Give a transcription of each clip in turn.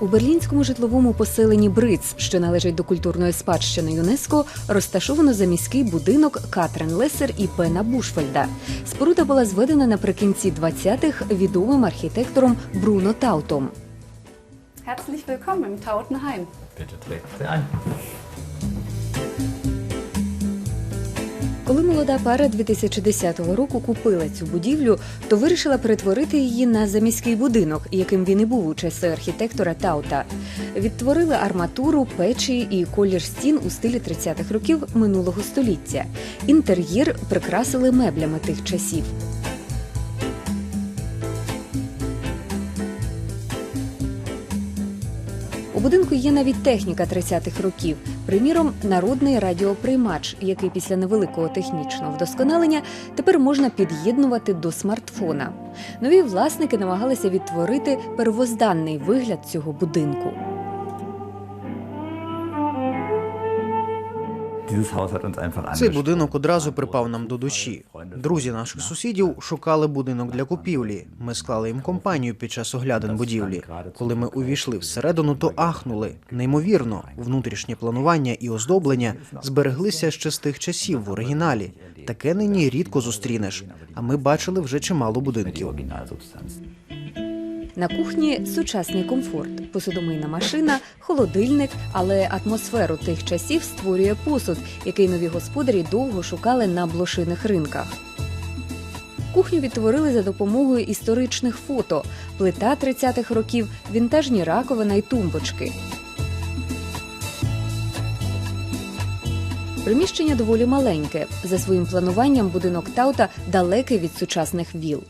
У берлінському житловому поселенні Бриц, що належить до культурної спадщини ЮНЕСКО, розташовано заміський будинок Катрен Лесер і Пена Бушфельда. Споруда була зведена наприкінці 20-х відомим архітектором Бруно Таутом. Herzlich willkommen im Tautenheim. Bitte treten Sie ein. Коли молода пара 2010 року купила цю будівлю, то вирішила перетворити її на заміський будинок, яким він і був у часи архітектора Таута. Відтворили арматуру, печі і колір стін у стилі 30-х років минулого століття. Інтер'єр прикрасили меблями тих часів. У будинку є навіть техніка 30-х років. Приміром, народний радіоприймач, який після невеликого технічного вдосконалення тепер можна під'єднувати до смартфона. Нові власники намагалися відтворити первозданний вигляд цього будинку. Цей будинок одразу припав нам до душі. Друзі наших сусідів шукали будинок для купівлі. Ми склали їм компанію під час оглядин будівлі. Коли ми увійшли всередину, то ахнули. Неймовірно, внутрішнє планування і оздоблення збереглися ще з тих часів в оригіналі. Таке нині рідко зустрінеш. А ми бачили вже чимало будинків. На кухні сучасний комфорт, посудомийна машина, холодильник, але атмосферу тих часів створює посуд, який нові господарі довго шукали на блошиних ринках. Кухню відтворили за допомогою історичних фото, плита 30-х років, вінтажні раковина й тумбочки. Приміщення доволі маленьке. За своїм плануванням будинок Таута далекий від сучасних віл.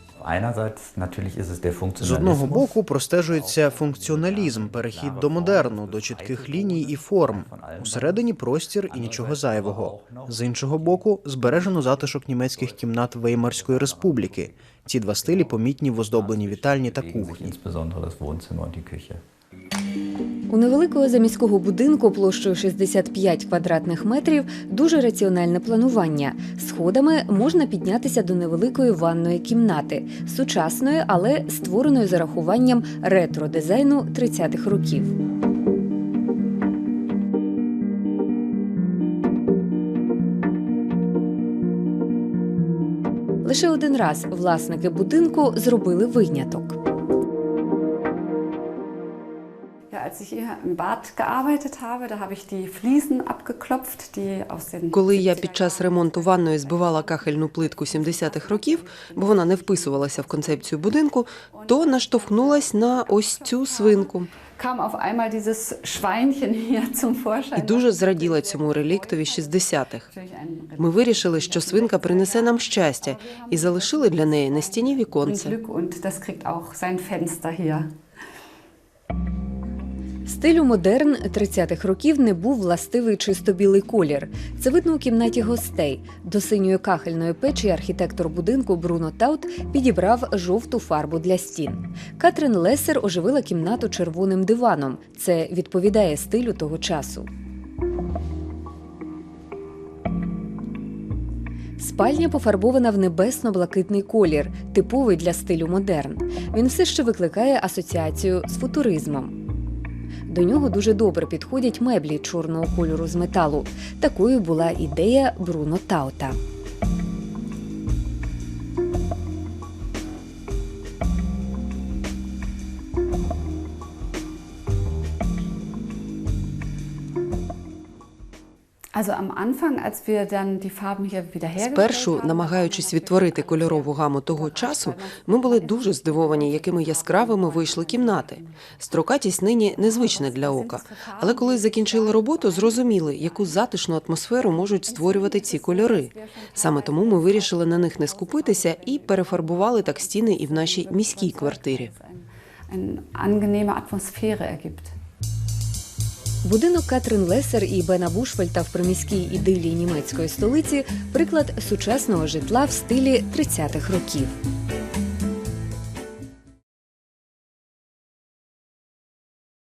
З одного боку простежується функціоналізм, перехід до модерну, до чітких ліній і форм. Усередині простір і нічого зайвого. З іншого боку, збережено затишок німецьких кімнат Веймарської республіки. Ці два стилі помітні в оздобленні вітальні та кухні. У невеликого заміського будинку площею 65 квадратних метрів дуже раціональне планування. Сходами можна піднятися до невеликої ванної кімнати, сучасної, але створеної за рахуванням ретро-дизайну 30-х років. Лише один раз власники будинку зробили виняток. Коли я під час ремонту ванної збивала кахельну плитку 70-х років, бо вона не вписувалася в концепцію будинку, то наштовхнулась на ось цю свинку kam auf einmal dieses Schweinchen hier zum Vorschein. і дуже зраділа цьому реліктові 60-х. Ми вирішили, що свинка принесе нам щастя, і залишили для неї на стіні віконце. Стилю модерн 30-х років не був властивий чисто білий колір. Це видно у кімнаті гостей. До синьої кахельної печі архітектор будинку Бруно Таут підібрав жовту фарбу для стін. Катрин Лесер оживила кімнату червоним диваном. Це відповідає стилю того часу. Спальня пофарбована в небесно-блакитний колір, типовий для стилю модерн. Він все ще викликає асоціацію з футуризмом. До нього дуже добре підходять меблі чорного кольору з металу. Такою була ідея Бруно Таута. Спершу, намагаючись відтворити кольорову гаму того часу, ми були дуже здивовані, якими яскравими вийшли кімнати. Строкатість нині незвична для ока. Але коли закінчили роботу, зрозуміли, яку затишну атмосферу можуть створювати ці кольори. Саме тому ми вирішили на них не скупитися і перефарбували так стіни і в нашій міській квартирі. Atmosphäre ergibt. Будинок Катрин Лесер і Бена Бушфельта в приміській ідилії німецької столиці приклад сучасного житла в стилі 30-х років.